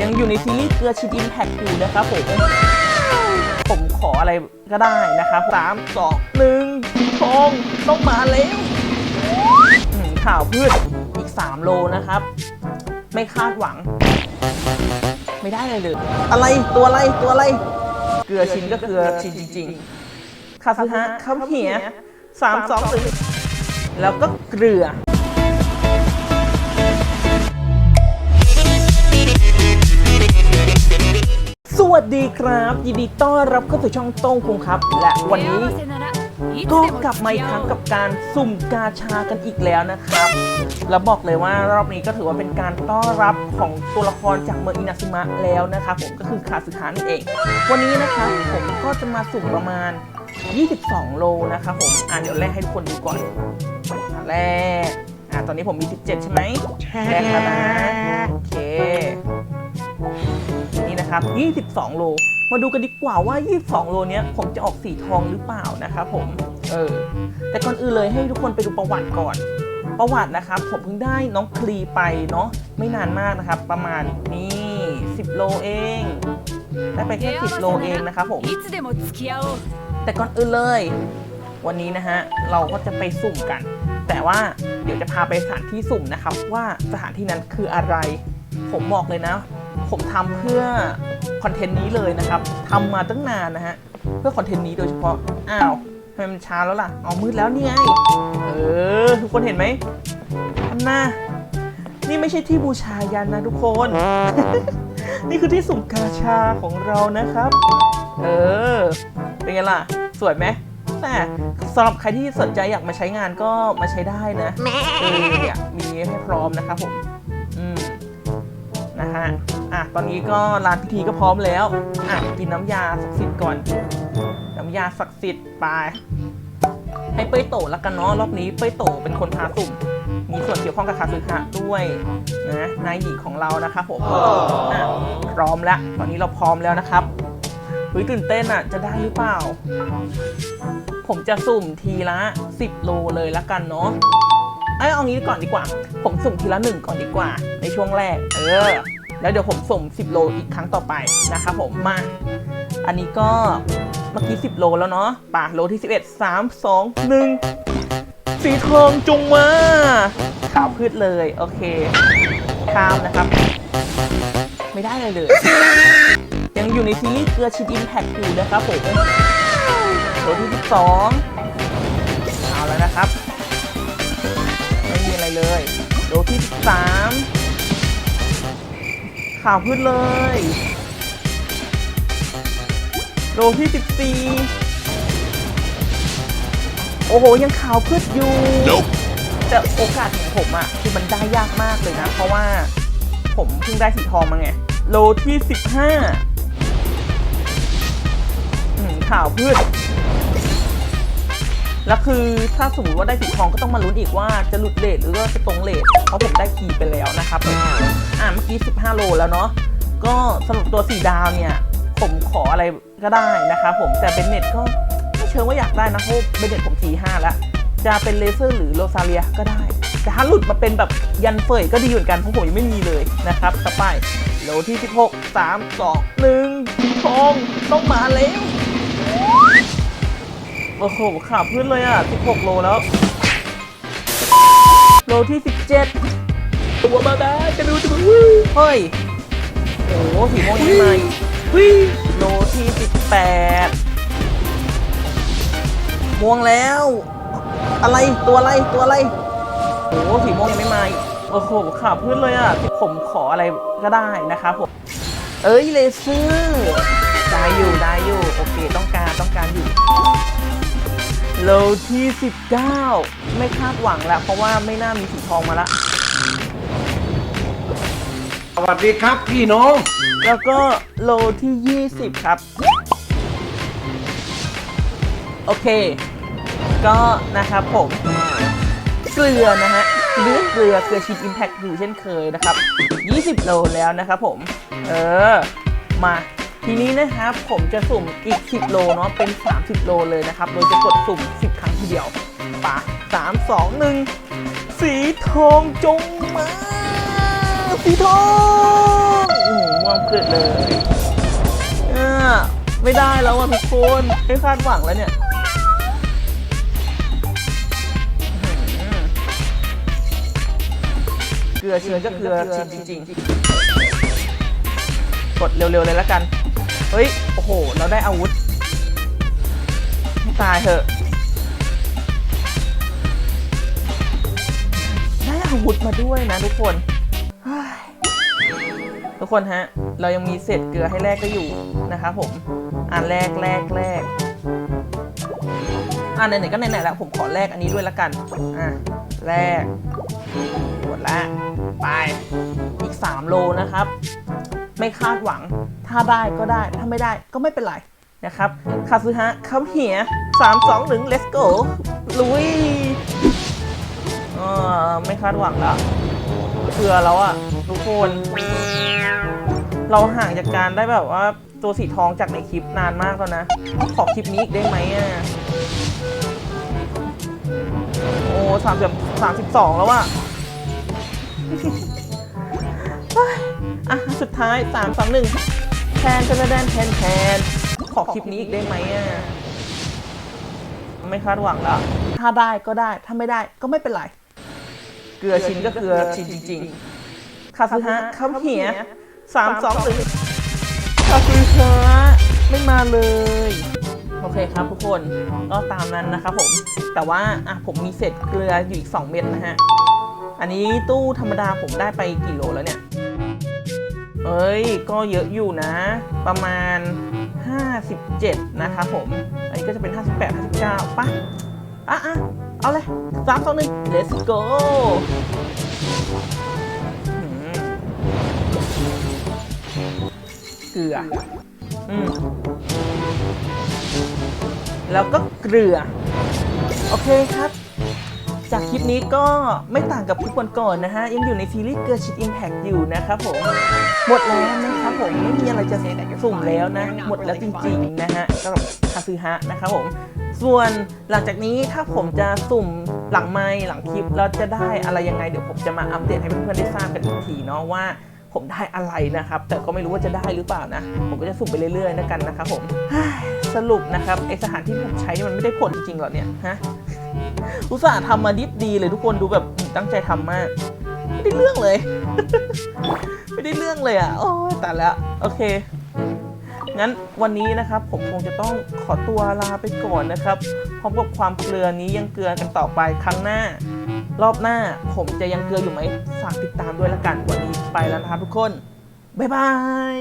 ยังอยู่ในซีรีส์เกลือชิดอิมแพคอยู่นะครับผม ผมขออะไรก็ได้นะครับสามสองหนึ่งทองต้องมาแล้วอืมข่าวพืชอีก 3 โลนะครับ ไม่คาดหวัง ไม่ได้เลยเลย อะไรตัวอะไรตัวอะไร เกลือชิ้นก็เกลือชิ้นจริงๆคาสฮะครับเหียสามสองหนึ่งแล้วก็เกลือ วัสดีครับ ยินดีต้อนรับเข้าสู่ช่องโต้งคุงครับ และวันนี้ก็กลับมาอีกครั้งกับการสุ่มกาชากันอีกแล้วนะครับ แล้วบอกเลยว่ารอบนี้ก็ถือว่าเป็นการต้อนรับของตัวละครจากเมืองอินาซึมะแล้วนะครับผมก็คือคาสึฮานั่นเอง วันนี้นะครับผมก็จะมาสุ่มประมาณ 22 โลนะครับผมอ่าเดี๋ยวแรกให้ทุกคนดูก่อนอะแรกอ่าตอนนี้ผมมี 17 ใช่ไหมแรกแล้วนะโอเค ครับ 22 โล มาดูกันดีกว่าว่า 22 โลเนี้ยผมจะออกสีทองหรือเปล่านะครับผม เออ แต่ก่อนอื่นเลยให้ทุกคนไปดูประวัติก่อน ประวัตินะครับ ผมเพิ่งได้น้องคลีไปเนาะไม่นานมากนะครับ ประมาณนี้ 10 โลเอง ได้ไปแค่ 10 โลเองนะครับผม แต่ก่อนอื่นเลย วันนี้นะฮะ เราก็จะไปสุ่มกัน แต่ว่าเดี๋ยวจะพาไปสถานที่สุ่มนะครับ ว่าสถานที่นั้นคืออะไร ผมบอกเลยนะ ผมทำเพื่อคอนเทนต์นี้เลยนะครับทำมาตั้งนานนะฮะ เพื่อคอนเทนต์นี้โดยเฉพาะ อ้าวทำไมมันช้าแล้วล่ะเอามืดแล้วนี่ไง เออ ทุกคนเห็นไหมอันน่านี่ไม่ใช่ที่บูชายันนะทุกคน นี่คือที่สุ่มกาชาของเรานะครับ เออ เป็นไงล่ะ สวยไหมแต่สำหรับใครที่สนใจอยากมาใช้งานก็มาใช้ได้นะเออเนี่ยมีให้พร้อมนะครับผม นะฮะอะตอนนี้ก็ร้านพิธีก็พร้อมแล้วอะกินน้ำยาศักดิ์สิทธิ์ก่อน น้ำยาศักดิ์สิทธิ์ไปให้เป้ยโตแล้วกันเนาะรอบนี้เป้ยโตเป็นคนพาสุ่ม มีส่วนเกี่ยวข้องกับคาซึคะด้วยนะนายหญิงของเรานะครับผมอะพร้อมแล้วตอนนี้เราพร้อมแล้วนะครับเฮ้ยตื่นเต้นอะจะได้หรือเปล่า ผมจะสุ่มทีละ 10 โลเลยละกันเนาะ เอ้ยเอางี้ก่อนดีกว่า ผมสุ่มทีละหนึ่งก่อนดีกว่า ในช่วงแรก เออ แล้วเดี๋ยวผมสุ่ม 10 โลอีกครั้งต่อไปนะครับผมมา อันนี้ก็เมื่อกี้ 10 โลแล้วเนาะป่ะโลที่ 11 3 2 1 สีทองจงมาขาวพืชเลย โอเคข้ามนะครับ ไม่ได้เลยเลย ยังอยู่ในซีรีส์เกลือชิดอิมแพคอยู่นะครับผมโลที่ 12 เอาแล้วนะครับ ม่มีอะไรเลยโลที่ 13 ข่าวพืชเลยโลที่ 14 โอ้โห ยังข่าวพืชอยู่แต่โอกาสของผมอะคือมันได้ยากมากเลยนะ เพราะว่าผมเพิ่งได้สีทองมาไง โลที่ 15อืมข่าวพืช แล้วคือถ้าสมมติว่าได้สีทองก็ต้องมาลุ้นอีกว่าจะหลุดเลทหรือว่าจะตรงเลทเพราะผมได้คีย์ไปแล้วนะครับอ่าเมื่อกี้ 15 โลแล้วเนาะก็สำหรับตัวสีดาวเนี่ยผมขออะไรก็ได้นะครับผมแต่เบนเน็ตก็ไม่เชิงว่าอยากได้นะเพราะเบนเน็ตผมที5แล้ว จะเป็นเลเซอร์หรือโรซาเลียก็ได้ แต่ถ้าหลุดมาเป็นแบบยันเฟยก็ดีเหมือนกันเพราะผมยังไม่มีเลยนะครับต่อไปโลที่ 16 3 2 1ทองต้องมาแล้ว โอ้โหข่าวพื้นเลยอะ 16 โลแล้ว โลที่ 17 ตัวมาได้จะดูจะดูเฮ้ย โอ้โหสีม่วงยังไงวิโลที่ 18 ม่วงแล้ว อะไรตัวอะไรตัวอะไร โอ้โหสีม่วงยังไม่มาอีกโอ้โหข่าวพื้นเลยอะ ผมขออะไรก็ได้นะครับผม เอ้ยเลเซอร์ได้อยู่ได้อยู่ โอเค ต้องการต้องการอยู่ โลที่ 19 ไม่คาดหวังแล้ว เพราะว่าไม่น่ามีสีทองมาละ สวัสดีครับพี่น้อง แล้วก็โลที่ 20 ครับ โอเค ก็นะครับผม เกลือนะฮะเลือกเกลือเกลือชิดอิมแพคอยู่เช่นเคยนะครับ 20 โลแล้วนะครับผม เออ มา ทีนี้นะครับผมจะสุ่มอีก 10 โลเนาะเป็น 30 โลเลยนะครับ โดยจะกดสุ่ม 10 ครั้งทีเดียวปะ3 2 1สีทองจงมาสีทองโอ้โหม่วงเกิดเลยเออไม่ได้แล้วอะทุกคนไม่คาดหวังแล้วเนี่ยอื้อหือเกลือชินก็เกลือชินจริงๆ กดเร็วๆเลยแล้วกัน เฮ้ย โอ้โห เราได้อาวุธให้ตายเถอะ ได้อาวุธมาด้วยนะทุกคน ทุกคนฮะ เรายังมีเศษเกลือให้แลกได้อยู่นะครับผม อ่านแลกแลกแลกอ่าไหนๆก็ไหนๆแล้วผมขอแลกอันนี้ด้วยละกัน อะแลกหมดละ ไป อีก 3 โลนะครับ ไม่คาดหวัง ถ้าได้ก็ได้ ถ้าไม่ได้ก็ไม่เป็นไรนะครับคาซึฮะคัมเหียสามสองหนึ่ง let's go ลุยเออไม่คาดหวังแล้วเกลือแล้วอะทุกคน เราห่างจากการได้แบบว่าตัวสีทองจากในคลิปนานมากแล้วนะ ขอคลิปนี้อีกได้ไหมอะโอ้สามสิบสามสิบสองแล้วอะ อะสุดท้าย 3 2 1แทนแทนแทนแทนแทนขอคลิปนี้อีกได้ไหมอะไม่คาดหวังแล้ว ถ้าได้ก็ได้ ถ้าไม่ได้ก็ไม่เป็นไร เกลือชิ้นก็เกลือชิ้นจริงๆคาซึฮะคัมเหียสามสองหนึ่งคาซึฮะไม่มาเลยโอเคครับทุกคนก็ตามนั้นนะครับผม แต่ว่าอะผมมีเศษเกลืออยู่อีก 2 เม็ดนะฮะ อันนี้ตู้ธรรมดาผมได้ไปกี่โลแล้วเนี่ย เอ้ย ก็เยอะอยู่นะ ประมาณ 57 นะครับผม อันนี้ก็จะเป็น 58 59ป่ะอะอะเอาเลยสามสองหนึ่ง let's go เกลือ อืม แล้วก็เกลือ โอเคครับ จากคลิปนี้ก็ไม่ต่างกับคลิปก่อนๆนะฮะ ยังอยู่ในซีรีส์เกิร์ชิดอิมแพกอยู่นะครับผม หมดแล้วนะครับผม ไม่มีอะไรจะสุ่มแล้วนะ หมดแล้วจริงๆนะฮะสำหรับคาซึฮะนะครับผม ส่วนหลังจากนี้ถ้าผมจะสุ่มหลังไมค์หลังคลิปแล้วจะได้อะไรยังไง เดี๋ยวผมจะมาอัปเดตให้เพื่อนๆได้ทราบกันอีกทีเนาะว่าผมได้อะไรนะครับ แต่ก็ไม่รู้ว่าจะได้หรือเปล่านะ ผมก็จะสุ่มไปเรื่อยๆแล้วกันนะครับผมสรุปนะครับไอสถานที่ผมใช้นี่มันไม่ได้ผลจริงๆหรอเนี่ยฮะ อุตส่าห์ทำมาดิบดีเลยทุกคนดูแบบตั้งใจทำมาก ไม่ได้เรื่องเลย ไม่ได้เรื่องเลยอะ โอ้แต่แล้วโอเค งั้นวันนี้นะครับผมคงจะต้องขอตัวลาไปก่อนนะครับ พร้อมกับความเกลือนี้ยังเกลือกันต่อไปครั้งหน้า รอบหน้าผมจะยังเกลืออยู่ไหมฝากติดตามด้วยละกันวันนี้ไปแล้วนะครับทุกคน บ๊ายบาย